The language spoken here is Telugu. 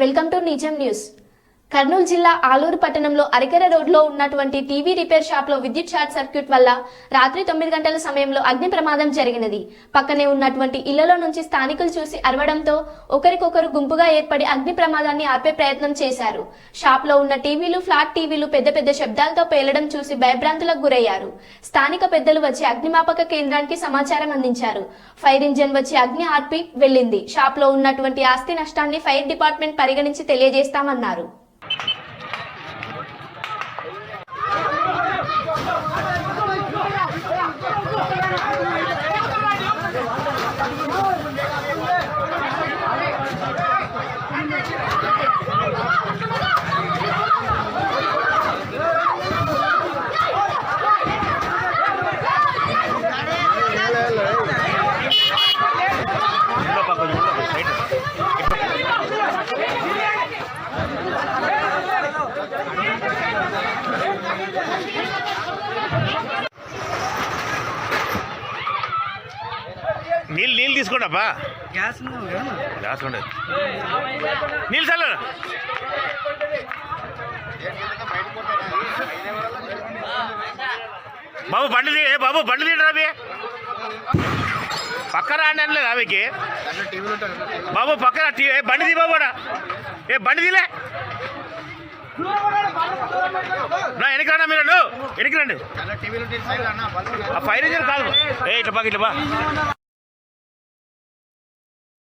Welcome to Nijam news. Kurnool జిల్లా ఆలూరు పట్టణంలో అరికెర రోడ్లో ఉన్నటువంటి టీవీ రిపేర్ షాప్లో విద్యుత్ షార్ట్ సర్క్యూట్ వల్ల రాత్రి తొమ్మిది గంటల సమయంలో అగ్ని ప్రమాదం జరిగినది. పక్కనే ఉన్నటువంటి ఇళ్ళలో నుంచి స్థానికులు చూసి అరవడంతో ఒకరికొకరు గుంపుగా ఏర్పడి అగ్ని ప్రమాదాన్ని ఆర్పే ప్రయత్నం చేశారు. షాప్లో ఉన్న టీవీలు ఫ్లాట్ టీవీలు పెద్ద పెద్ద శబ్దాలతో పేలడం చూసి భయభ్రాంతులకు గురయ్యారు. స్థానిక పెద్దలు వచ్చి అగ్నిమాపక కేంద్రానికి సమాచారం అందించారు. ఫైర్ ఇంజన్ వచ్చి అగ్ని ఆర్పి వెళ్ళింది. షాప్లో ఉన్నటువంటి ఆస్తి నష్టాన్ని ఫైర్ డిపార్ట్మెంట్ పరిగణించి తెలియజేస్తామన్నారు. నీళ్ళు నీళ్ళు తీసుకోండి అబ్బా గ్యాస్ ఉంది కదా గ్లాస్ ఉండదు. నీళ్ళు చల్ల. బాబు బండి తీ ఏ బాబు బండి తీయరా అవి పక్క రాండి అనలేదు ఆమెకి. బాబు పక్కన టీ ఏ బండి తీ బాబు. ఏ బండి తీలే. నా వెనక రండి మీరు వెనక్కి రండి. ఆ ఫైర్ ఇంజన్ కాదు. ఏ ఇట్లా బాగా ఇట్లా బా